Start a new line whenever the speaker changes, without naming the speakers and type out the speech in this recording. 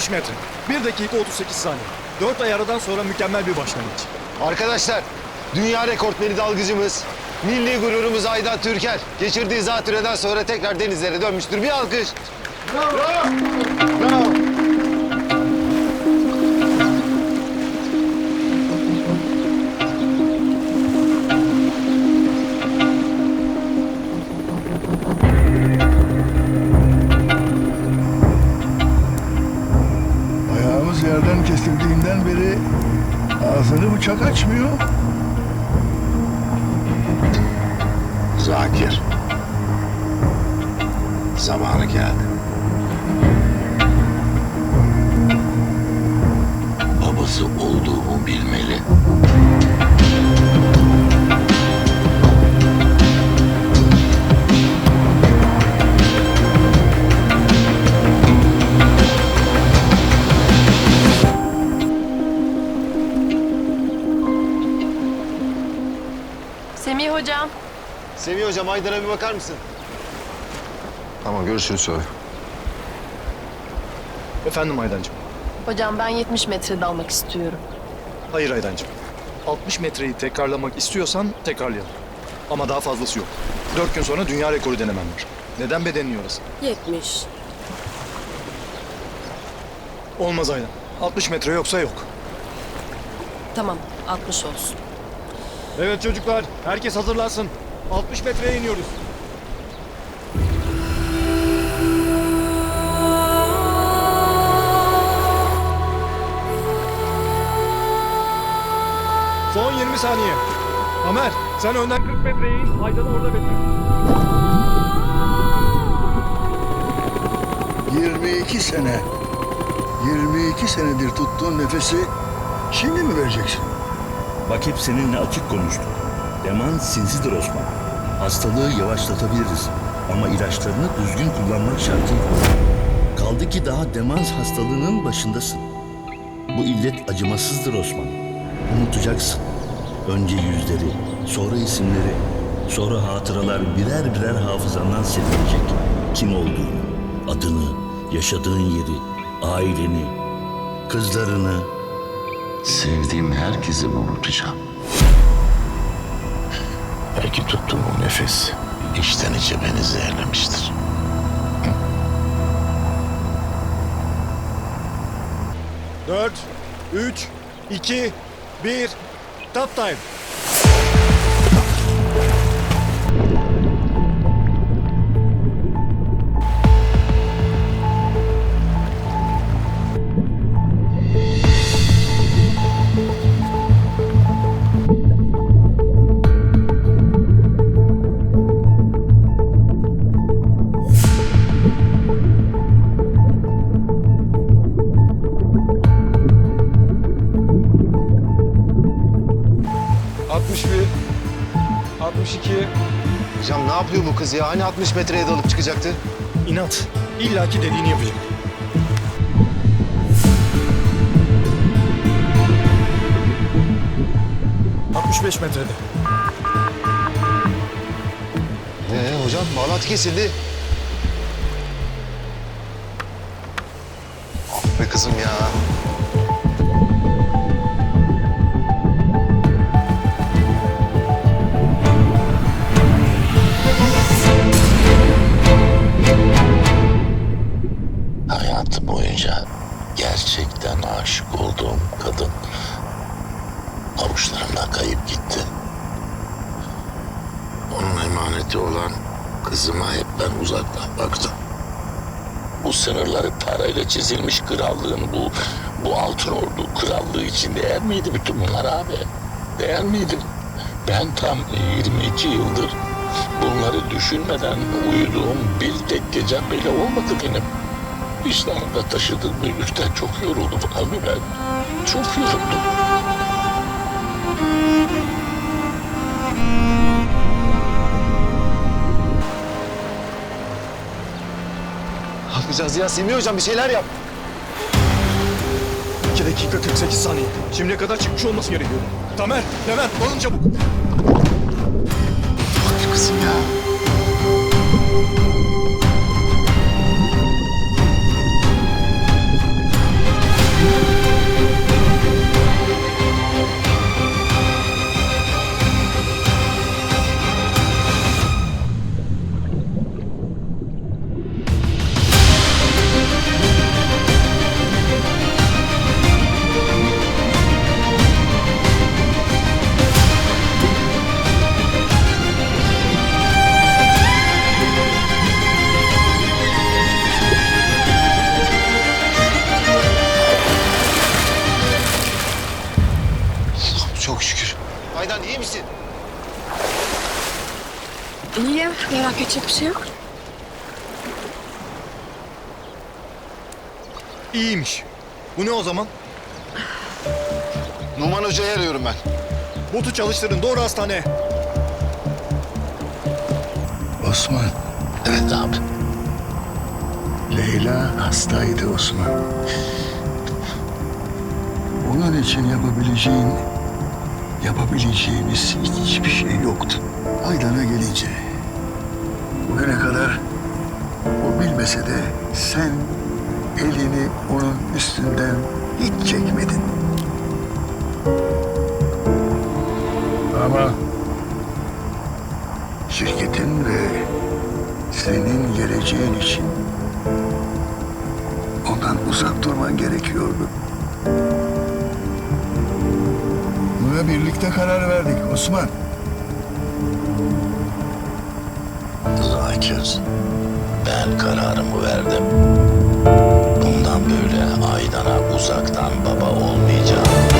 60 metre. 1 dakika 38 saniye. 4 ay aradan sonra mükemmel bir başlangıç.
Arkadaşlar, dünya rekortmeni dalgıcımız, milli gururumuz Aydan Türker geçirdiği zatürreden sonra tekrar denizlere dönmüştür. Bir alkış.
Ayağımız kesildiğinden beri ağzını bıçak açmıyor.
Zakir. Zamanı geldi. Babası olduğumu bilmeli.
Hocam.
Semih Hocam Aydan'a bir bakar mısın? Tamam görüşürüz sonra.
Efendim Aydancığım.
Hocam ben 70 metre dalmak istiyorum.
Hayır Aydancığım. 60 metreyi tekrarlamak istiyorsan tekrarlayalım. Ama daha fazlası yok. 4 gün sonra dünya rekoru denemem var. Neden bedenini yorasın?
70.
Olmaz Aydan. 60 metre yoksa yok.
Tamam 60 olsun.
Evet çocuklar, herkes hazırlansın. 60 metreye iniyoruz. Son 20 saniye. Ömer, sen önden 40 metreye in, Aydan'ı orada bekle.
22 sene, 22 senedir tuttuğun nefesi şimdi mi vereceksin?
Bak hep seninle açık konuştuk. Demans sinsidir Osman. Hastalığı yavaşlatabiliriz. Ama ilaçlarını düzgün kullanmak şartıyla. Kaldı ki daha demans hastalığının başındasın. Bu illet acımasızdır Osman. Unutacaksın. Önce yüzleri, sonra isimleri, sonra hatıralar birer birer hafızandan silinecek. Kim olduğunu, adını, yaşadığın yeri, aileni, kızlarını,
Sevdiğim herkesi unutacağım. Belki tuttuğum o nefes içten içe beni zehirlemiştir.
Dört, üç, iki, bir. Top time.
Hocam ne yapıyor bu kız ya? Hani 60 metreye dalıp çıkacaktı?
İnat. İlla ki dediğini yapacak. Altmış beş metrede.
Ee hocam bağlantı kesildi. be kızım ya.
Boyunca gerçekten aşık olduğum kadın avuçlarımdan kayıp gitti. Onun emaneti olan kızıma hep ben uzaktan baktım. Bu sınırları parayla çizilmiş krallığın bu bu altın ordu krallığı için değer miydi bütün bunlar abi? Değer miydi? Ben tam 22 yıldır bunları düşünmeden uyuduğum bir tek gecem bile olmadı benim. Vicdanımda taşıdığım bu yükten çok yoruldum abi ben. Çok yoruldum.
Ne yapacağız ya? Semih hocam bir şeyler yap.
2 dakika 48 saniye. Şimdiye kadar çıkmış olması gerekiyor. Tamer, Levent, alın çabuk.
Edecek bir şey yok.
İyiymiş. Bu ne o zaman?
Numan Hoca'yı arıyorum ben.
Botu çalıştırın, doğru hastaneye.
Osman,
Evet abi.
Leyla hastaydı Osman. Onun için yapabileceğin, yapabileceğimiz hiçbir şey yoktu. Aydan'a gelince, bugüne kadar o bilmese de sen elini onun üstünden hiç çekmedin. Ama şirketin ve senin geleceğin için ondan uzak durman gerekiyordu. Buna birlikte karar verdik Osman.
Zakir, ben kararımı verdim. Bundan böyle Aydan'a uzaktan baba olmayacağım.